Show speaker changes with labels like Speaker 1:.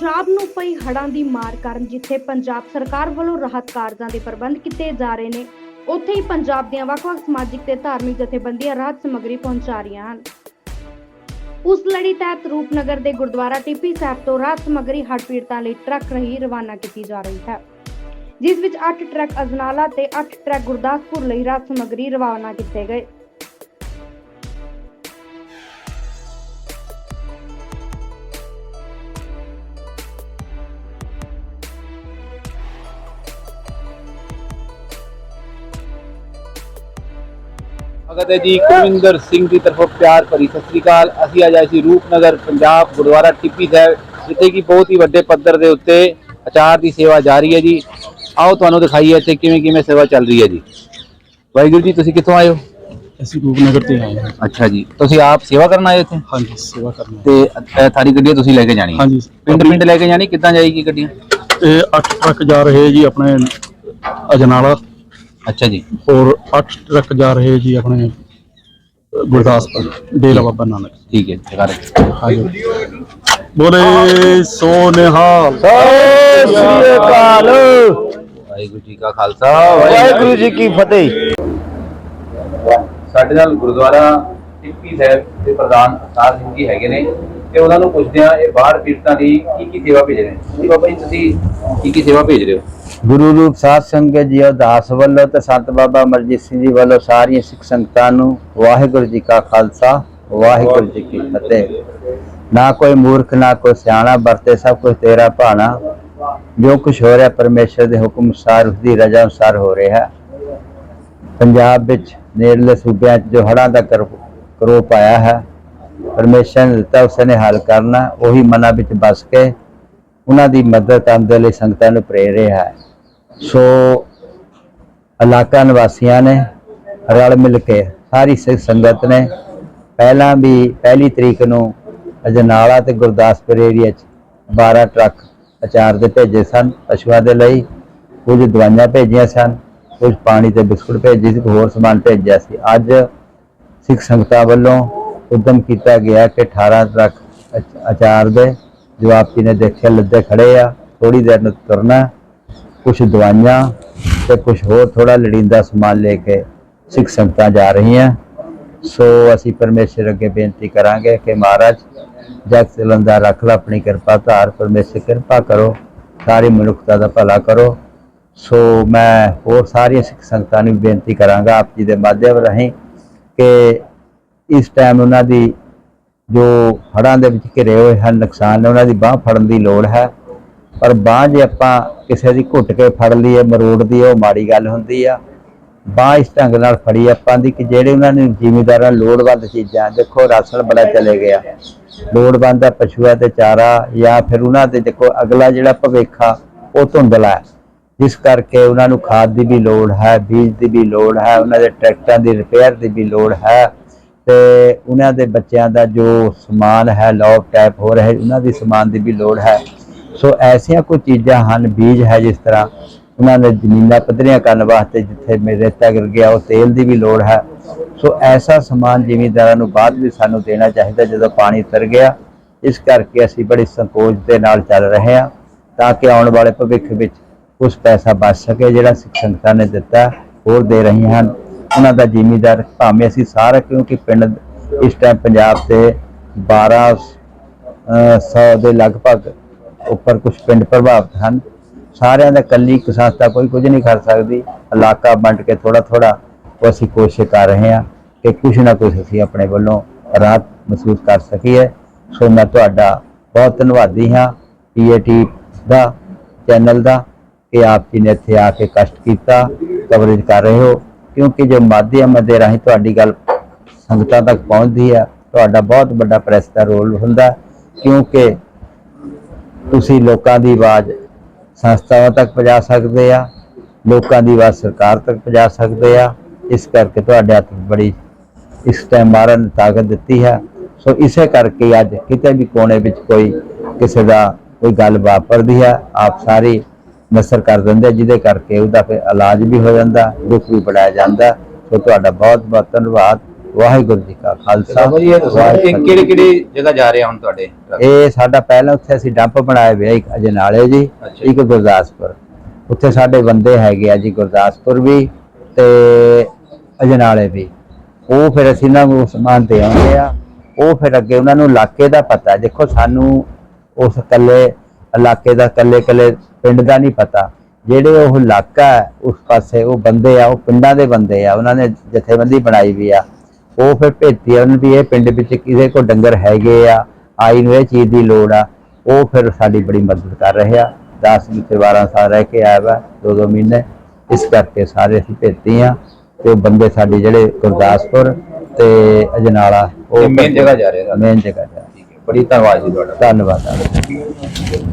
Speaker 1: ਪੰਜਾਬ ਨੂੰ ਪਈ ਹੜ੍ਹਾਂ ਦੀ ਮਾਰ ਕਾਰਨ ਜਿੱਥੇ ਪੰਜਾਬ ਸਰਕਾਰ ਵੱਲੋਂ ਰਾਹਤ ਕਾਰਜਾਂ ਦੇ ਪ੍ਰਬੰਧ ਕੀਤੇ ਜਾ ਰਹੇ ਨੇ, ਉੱਥੇ ਹੀ ਪੰਜਾਬ ਦੀਆਂ ਵੱਖ-ਵੱਖ ਸਮਾਜਿਕ ਤੇ ਧਾਰਮਿਕ ਜਥੇਬੰਦੀਆਂ ਰਾਹਤ ਸਮੱਗਰੀ ਪਹੁੰਚਾ ਰਹੀਆਂ ਹਨ। ਉਸ ਲੜੀ ਤਹਿਤ ਰੂਪਨਗਰ ਦੇ ਗੁਰਦੁਆਰਾ ਟਿੱਪੀ ਸਾਹਿਬ ਤੋਂ ਰਾਹਤ ਸਮੱਗਰੀ ਹੜ੍ਹ ਪੀੜਤਾਂ ਲਈ ਟਰੱਕ ਰਹੀ ਰਵਾਨਾ ਕੀਤੀ ਜਾ ਰਹੀ ਹੈ। ਜਿਸ ਵਿੱਚ 8 ਟਰੱਕ ਅਜਨਾਲਾ ਤੇ 8 ਟਰੱਕ ਗੁਰਦਾਸਪੁਰ ਲਈ ਰਾਹਤ ਸਮੱਗਰੀ ਰਵਾਨਾ ਕੀਤੇ ਗਏ।
Speaker 2: ਸਵਾਗਤ ਹੈ ਜੀ ਕੁਲਵਿੰਦਰ ਸਿੰਘ ਦੀ ਤਰਫੋਂ ਪਿਆਰ ਭਰੀ ਸਤਿ ਸ੍ਰੀ ਅਕਾਲ। ਅਸੀਂ ਅੱਜ ਆਏ ਸੀ ਰੂਪਨਗਰ ਪੰਜਾਬ ਗੁਰਦੁਆਰਾ ਟਿੱਪੀ ਸਾਹਿਬ ਜਿੱਥੇ ਕਿ ਬਹੁਤ ਹੀ ਵੱਡੇ ਪੱਧਰ ਦੇ ਉੱਤੇ ਅਚਾਰ ਦੀ ਸੇਵਾ ਜਾਰੀ ਹੈ ਜੀ। ਆਓ ਤੁਹਾਨੂੰ ਦਿਖਾਈਏ ਇੱਥੇ ਕਿਵੇਂ ਕਿਵੇਂ ਸੇਵਾ ਚੱਲ ਰਹੀ ਹੈ ਜੀ। ਵਾਹਿਗੁਰੂ ਜੀ ਤੁਸੀਂ ਕਿੱਥੋਂ ਆਏ ਹੋ?
Speaker 3: ਅਸੀਂ ਰੂਪਨਗਰ ਤੇ ਆਏ ਹਾਂ।
Speaker 2: ਅੱਛਾ ਜੀ ਤੁਸੀਂ ਆਪ ਸੇਵਾ ਕਰਨ ਆਏ ਇੱਥੇ?
Speaker 3: ਹਾਂਜੀ ਸੇਵਾ ਕਰਨੀ
Speaker 2: ਤੇ ਅ, ਤੁਹਾਡੀ ਗੱਡੀ ਤੁਸੀਂ ਲੈ ਕੇ ਜਾਣੀ ਹੈ?
Speaker 3: ਹਾਂਜੀ।
Speaker 2: ਪਿੰਡ ਪਿੰਡ ਲੈ ਕੇ ਜਾਣੀ ਕਿੱਦਾਂ ਜਾਏਗੀ ਗੱਡੀਆਂ
Speaker 3: ਇਹ 8 ਟਰੱਕ ਜਾ ਰਹੇ ਜੀ ਆਪਣੇ ਅਜਨਾਲਾ।
Speaker 2: ਅੱਛਾ ਜੀ।
Speaker 3: ਔਰ 8 ਟਰੱਕ ਜਾ ਰਹੇ ਜੀ ਆਪਣੇ ਗੁਰਦਾਸਪੁਰ ਡੇਰਾ ਬਾਬਾ ਨਾਨਕ।
Speaker 2: ਠੀਕ ਹੈ ਜੀ ਕਰ
Speaker 3: ਹਾਂਜੀ। ਬੋਲੇ ਸੋ ਨਿਹਾਲ
Speaker 2: ਵਾਹਿਗੁਰੂ ਜੀ ਕਾ ਖਾਲਸਾ ਵਾਹਿਗੁਰੂ ਜੀ ਕੀ ਫਤਿਹ। ਸਾਡੇ ਨਾਲ ਗੁਰਦੁਆਰਾ ਟਿੱਪੀ ਸਾਹਿਬ ਦੇ ਪ੍ਰਧਾਨ ਅਸਾਰ ਸਿੰਘ ਜੀ ਹੈਗੇ ਨੇ ਤੇ ਉਹਨਾਂ ਨੂੰ ਪੁੱਛਦੇ ਆ ਇਹ ਬਾਹਰ ਪੀੜਤਾਂ ਦੀ ਕੀ ਕੀ ਸੇਵਾ ਭੇਜ ਰਹੇ ਨੇ? ਜੀ ਬਾਬਾ ਜੀ ਤੁਸੀਂ ਕੀ ਕੀ ਸੇਵਾ ਭੇਜ ਰਹੇ ਹੋ?
Speaker 4: ਗੁਰੂ ਰੂਪ ਸਾਧ ਸੰਗਤ ਜੀ ਅਰਦਾਸ ਵੱਲੋਂ ਤੇ ਸੰਤ ਬਾਬਾ ਅਮਰਜੀਤ ਸਿੰਘ ਜੀ ਵੱਲੋਂ ਸਾਰੀਆਂ ਸਿੱਖ ਸੰਗਤਾਂ ਨੂੰ ਵਾਹਿਗੁਰੂ ਜੀ ਕਾ ਖਾਲਸਾ, ਵਾਹਿਗੁਰੂ ਜੀ ਕੀ ਫਤਿਹ। ਨਾ ਕੋਈ ਮੂਰਖ, ਨਾ ਕੋਈ ਸਿਆਣਾ ਵਰਤੇ ਸਭ ਕੁਝ ਤੇਰਾ ਭਾਣਾ। ਜੋ ਕੁਝ ਹੋ ਰਿਹਾ ਪਰਮੇਸ਼ਰ ਦੇ ਹੁਕਮ ਅਨੁਸਾਰ ਉਸ ਦੀ ਰਜ਼ਾ ਅਨੁਸਾਰ ਹੋ ਰਿਹਾ। ਪੰਜਾਬ ਵਿੱਚ ਨੇੜਲੇ ਸੂਬਿਆਂ 'ਚ ਜੋ ਹੜ੍ਹਾਂ ਦਾ ਕਰ- ਕਰੋਪ ਆਇਆ ਹੈ, ਪਰਮੇਸ਼ਰ ਨੇ ਦਿੱਤਾ, ਉਸ ਨੇ ਹੱਲ ਕਰਨਾ, ਉਹੀ ਮਨਾਂ ਵਿੱਚ ਬਸ ਕੇ ਉਹਨਾਂ ਦੀ ਮਦਦ ਕਰਨ ਦੇ ਲਈ ਸੰਗਤਾਂ ਨੂੰ ਪ੍ਰੇਰ ਹੈ। ਸੋ ਇਲਾਕਾ ਨਿਵਾਸੀਆਂ ਨੇ ਰਲ ਮਿਲ ਕੇ ਸਾਰੀ ਸਿੱਖ ਸੰਗਤ ਨੇ ਪਹਿਲਾਂ ਵੀ ਪਹਿਲੀ ਤਰੀਕ ਨੂੰ ਅਜਨਾਲਾ ਤੇ ਗੁਰਦਾਸਪੁਰ ਏਰੀਆ 'ਚ 12 ਟਰੱਕ ਅਚਾਰ ਦੇ ਭੇਜੇ ਸਨ, ਪਸ਼ੂਆਂ ਦੇ ਲਈ। ਕੁਝ ਦਵਾਈਆਂ ਭੇਜੀਆਂ ਸਨ, ਕੁਝ ਪਾਣੀ ਤੇ ਬਿਸਕੁਟ ਭੇਜੇ ਸੀ, ਹੋਰ ਸਮਾਨ ਭੇਜਿਆ ਸੀ। ਅੱਜ ਸਿੱਖ ਸੰਗਤਾਂ ਵੱਲੋਂ ਉਦਮ ਕੀਤਾ ਗਿਆ ਕਿ 18 ਟਰੱਕ ਅਚ- ਅਚਾਰ ਦੇ ਜੋ ਆਪ ਜੀ ਨੇ ਦੇਖਿਆ, ਲੱਦੇ ਖੜੇ ਆ ਥੋੜੀ ਦੇਰ ਨੂੰ ਤੁਰਨਾ। ਕੁਝ ਦਵਾਈਆਂ ਤੇ ਕੁਝ ਹੋਰ ਥੋੜਾ ਲੜੀਂਦਾ ਸਮਾਨ ਲੈ ਕੇ ਸਿੱਖ ਸੰਗਤਾਂ ਜਾ ਰਹੀਆਂ। ਸੋ ਅਸੀਂ ਪਰਮੇਸ਼ਰ ਅੱਗੇ ਬੇਨਤੀ ਕਰਾਂਗੇ ਕਿ ਮਹਾਰਾਜ, ਜਗ ਸਿਲੰਦਾ ਰੱਖ ਲਾ, ਆਪਣੀ ਕਿਰਪਾ ਧਾਰ, ਪਰਮੇਸ਼ਰ ਕਿਰਪਾ ਕਰੋ, ਸਾਰੀ ਮਨੁੱਖਤਾ ਦਾ ਭਲਾ ਕਰੋ। ਸੋ ਮੈਂ ਹੋਰ ਸਾਰੀਆਂ ਸਿੱਖ ਸੰਗਤਾਂ ਨੂੰ ਵੀ ਬੇਨਤੀ ਕਰਾਂਗਾ, ਆਪ ਜੀ ਦੇ ਮਾਧਿਅਮ ਰਾਹੀਂ ਕਿ ਇਸ ਟਾਈਮ ਉਹਨਾਂ ਦੀ ਜੋ ਹੜ੍ਹਾਂ ਦੇ ਵਿੱਚ ਘਿਰੇ ਹੋਏ ਹਨ, ਨੁਕਸਾਨ ਨੇ, ਉਹਨਾਂ ਦੀ ਬਾਹ ਫੜਨ ਦੀ ਲੋੜ ਹੈ। ਪਰ ਬਾਹ ਜੇ ਆਪਾਂ ਕਿਸੇ ਦੀ ਘੁੱਟ ਕੇ ਫੜ ਲਈਏ, ਮਰੋੜ ਦੀ, ਉਹ ਮਾੜੀ ਗੱਲ ਹੁੰਦੀ ਆ। ਬਾਹ ਇਸ ਢੰਗ ਨਾਲ ਫੜੀ ਆਪਾਂ ਦੀ ਕਿ ਜਿਹੜੇ ਉਹਨਾਂ ਨੇ ਜ਼ਿਮੀਦਾਰਾਂ ਲੋੜਵੰਦ ਚੀਜ਼ਾਂ, ਦੇਖੋ ਰਾਸ਼ਨ ਬੜਾ ਚਲੇ ਗਿਆ। ਲੋੜਵੰਦ ਆ ਪਸ਼ੂਆਂ ਤੇ ਚਾਰਾ ਜਾਂ ਫਿਰ ਉਹਨਾਂ ਦੇ ਦੇਖੋ ਅਗਲਾ ਜਿਹੜਾ ਭਵਿੱਖ ਆ, ਉਹ ਧੁੰਦਲਾ ਹੈ। ਜਿਸ ਕਰਕੇ ਉਹਨਾਂ ਨੂੰ ਖਾਦ ਦੀ ਵੀ ਲੋੜ ਹੈ, ਬੀਜ ਦੀ ਵੀ ਲੋੜ ਹੈ, ਉਹਨਾਂ ਦੇ ਟਰੈਕਟਰਾਂ ਦੀ ਰਿਪੇਅਰ ਦੀ ਵੀ ਲੋੜ ਹੈ। ਤੇ ਉਹਨਾਂ ਦੇ ਬੱਚਿਆਂ ਦਾ ਜੋ ਸਮਾਨ ਹੈ ਲੌਪ ਟੈਪ ਹੋ ਰਿਹਾ, ਉਹਨਾਂ ਦੀ ਸਮਾਨ ਦੀ ਵੀ ਲੋੜ ਹੈ। ਸੋ ਐਸੀਆਂ ਕੁਝ ਚੀਜ਼ਾਂ ਹਨ, ਬੀਜ ਹੈ ਜਿਸ ਤਰ੍ਹਾਂ ਉਹਨਾਂ ਨੇ ਜ਼ਮੀਨਾਂ ਪੱਧਰੀਆਂ ਕਰਨ ਵਾਸਤੇ ਜਿੱਥੇ ਮੇਰੇ ਰੇਤਾ ਗਿਰ ਗਿਆ, ਉਹ ਤੇਲ ਦੀ ਵੀ ਲੋੜ ਹੈ। ਸੋ ਐਸਾ ਸਮਾਨ ਜ਼ਿਮੀਂਦਾਰਾਂ ਨੂੰ ਬਾਅਦ ਵੀ ਸਾਨੂੰ ਦੇਣਾ ਚਾਹੀਦਾ ਜਦੋਂ ਪਾਣੀ ਉਤਰ ਗਿਆ। ਇਸ ਕਰਕੇ ਅਸੀਂ ਬੜੀ ਸੰਕੋਚ ਦੇ ਨਾਲ ਚੱਲ ਰਹੇ ਹਾਂ ਤਾਂ ਕਿ ਆਉਣ ਵਾਲੇ ਭਵਿੱਖ ਵਿੱਚ ਕੁਝ ਪੈਸਾ ਬਚ ਸਕੇ, ਜਿਹੜਾ ਸਿੱਖ ਸੰਗਤਾਂ ਨੇ ਦਿੱਤਾ, ਹੋਰ ਦੇ ਰਹੀਆਂ ਹਨ। ਉਹਨਾਂ ਦਾ ਜ਼ਿਮੀਂਦਾਰ ਭਾਵੇਂ ਅਸੀਂ ਸਾਰਾ ਕਿਉਂਕਿ ਪਿੰਡ ਇਸ ਟਾਈਮ ਪੰਜਾਬ ਤੇ 1200 ਦੇ ਲਗਭਗ ਉੱਪਰ ਕੁਝ ਪਿੰਡ ਪ੍ਰਭਾਵਿਤ ਹਨ। ਸਾਰਿਆਂ ਦਾ ਕੱਲੀ ਇੱਕ ਸੰਸਥਾ ਕੋਈ ਕੁਝ ਨਹੀਂ ਕਰ ਸਕਦੀ। ਇਲਾਕਾ ਵੰਡ ਕੇ ਥੋੜਾ ਥੋੜਾ ਉਹ ਅਸੀਂ ਕੋਸ਼ਿਸ਼ ਕਰ ਰਹੇ ਹਾਂ ਕਿ ਕੁਝ ਨਾ ਕੁਝ ਅਸੀਂ ਆਪਣੇ ਵੱਲੋਂ ਰਾਹਤ ਮਹਿਸੂਸ ਕਰ ਸਕੀਏ। ਸੋ ਮੈਂ ਤੁਹਾਡਾ ਬਹੁਤ ਧੰਨਵਾਦੀ ਹਾਂ ਪੀਏਟੀ ਦਾ, ਚੈਨਲ ਦਾ, ਕਿ ਆਪ ਜੀ ਨੇ ਇੱਥੇ ਆ ਕੇ ਕਸ਼ਟ ਕੀਤਾ ਕਵਰੇਜ ਕਰ ਰਹੇ ਹੋ। ਕਿਉਂਕਿ ਜੋ ਮਾਧਿਅਮ ਦੇ ਰਾਹੀਂ ਤੁਹਾਡੀ ਗੱਲ ਸੰਗਤਾਂ ਤੱਕ ਪਹੁੰਚਦੀ ਹੈ, ਤੁਹਾਡਾ ਬਹੁਤ ਵੱਡਾ ਪ੍ਰੈਸ ਦਾ ਰੋਲ ਹੁੰਦਾ ਕਿਉਂਕਿ ਤੁਸੀਂ ਲੋਕਾਂ ਦੀ ਆਵਾਜ਼ ਸੰਸਥਾਵਾਂ ਤੱਕ ਪਹੁੰਚਾ ਸਕਦੇ ਆ, ਲੋਕਾਂ ਦੀ ਆਵਾਜ਼ ਸਰਕਾਰ ਤੱਕ ਪਹੁੰਚਾ ਸਕਦੇ ਆ। ਇਸ ਕਰਕੇ ਤੁਹਾਡੇ ਹੱਥ ਬੜੀ ਇਸ ਟਾਈਮ ਮਾਰਨ ਦੀ ਤਾਕਤ ਦਿੱਤੀ ਹੈ। ਸੋ ਇਸੇ ਕਰਕੇ ਅੱਜ ਕਿਤੇ ਵੀ ਕੋਨੇ ਵਿੱਚ ਕੋਈ ਕਿਸੇ ਦਾ ਕੋਈ ਗੱਲ ਵਾਪਰਦੀ ਹੈ, ਆਪ ਸਾਰੀ ਨਸਰ ਕਰ ਦਿੰਦੇ ਜਿਹਦੇ ਕਰਕੇ ਉਹਦਾ ਫਿਰ ਇਲਾਜ ਵੀ ਹੋ ਜਾਂਦਾ, ਦੁੱਖ ਵੀ ਪੜਾਇਆ ਜਾਂਦਾ। ਸੋ ਤੁਹਾਡਾ ਬਹੁਤ ਬਹੁਤ ਧੰਨਵਾਦ। ਵਾਹਿਗੁਰੂ ਜੀ ਕਾ ਖਾਲਸਾ। ਵਾਹਿਗੁਰੂ
Speaker 2: ਕਿਹੜੇ ਕਿਹੜੇ ਜਗ੍ਹਾ ਜਾ ਰਹੇ ਹੁਣ ਤੁਹਾਡੇ?
Speaker 4: ਇਹ ਸਾਡਾ ਪਹਿਲਾਂ ਉੱਥੇ ਅਸੀਂ ਡੰਪ ਬਣਾਏ ਹੋਇਆ ਇੱਕ ਅਜਨਾਲੇ ਜੀ। ਇੱਕ ਗੁਰਦਾਸਪੁਰ। ਉੱਥੇ ਸਾਡੇ ਬੰਦੇ ਹੈਗੇ ਆ ਜੀ ਗੁਰਦਾਸਪੁਰ ਵੀ ਤੇ ਅਜਨਾਲੇ ਵੀ। ਉਹ ਫਿਰ ਅਸੀਂ ਨੂੰ ਸਮਾਨ ਦੇ ਆਉਂਦੇ ਆ। ਉਹ ਫਿਰ ਅੱਗੇ ਉਹਨਾਂ ਨੂੰ ਇਲਾਕੇ ਦਾ ਪਤਾ। ਦੇਖੋ ਸਾਨੂੰ ਉਸ ਇਕੱਲੇ ਇਲਾਕੇ ਦਾ ਇਕੱਲੇ ਇਕੱਲੇ ਪਿੰਡ ਦਾ ਨਹੀਂ ਪਤਾ। ਜਿਹੜੇ ਉਹ ਇਲਾਕਾ ਉਸ ਪਾਸੇ ਉਹ ਬੰਦੇ ਆ ਉਹ ਪਿੰਡਾਂ ਦੇ ਬੰਦੇ ਆ। ਉਹਨਾਂ ਨੇ ਜਥੇਬੰਦੀ ਬਣਾਈ ਵੀ ਆ। ਉਹ ਫਿਰ ਭੇਤੀ ਆ ਉਹਨਾਂ ਵੀ ਇਹ ਪਿੰਡ ਵਿੱਚ ਕਿਸੇ ਕੋ ਡੰਗਰ ਹੈਗੇ ਆ ਆਈ ਨੂੰ ਇਹ ਚੀਜ਼ ਦੀ ਲੋੜ ਆ। ਉਹ ਫਿਰ ਸਾਡੀ ਬੜੀ ਮਦਦ ਕਰ ਰਹੇ ਆ। 10 ਵਿੱਚ 12 ਸਾਲ ਰਹਿ ਕੇ ਆਇਆ ਵਾ ਦੋ ਦੋ ਮਹੀਨੇ। ਇਸ ਕਰਕੇ ਸਾਰੇ ਅਸੀਂ ਭੇਤੀ ਆ ਤੇ ਉਹ ਬੰਦੇ ਸਾਡੇ ਜਿਹੜੇ ਗੁਰਦਾਸਪੁਰ ਤੇ ਅਜਨਾਲਾ
Speaker 2: ਇਹ main ਜਗ੍ਹਾ ਜਾ ਰਹੇ ਆ।
Speaker 4: ਮੇਨ ਜਗ੍ਹਾ ਜਾ ਰਹੇ।
Speaker 2: ਠੀਕ ਹੈ ਬੜੀ ਧੰਨਵਾਦ ਜੀ ਤੁਹਾਡਾ।
Speaker 4: ਧੰਨਵਾਦ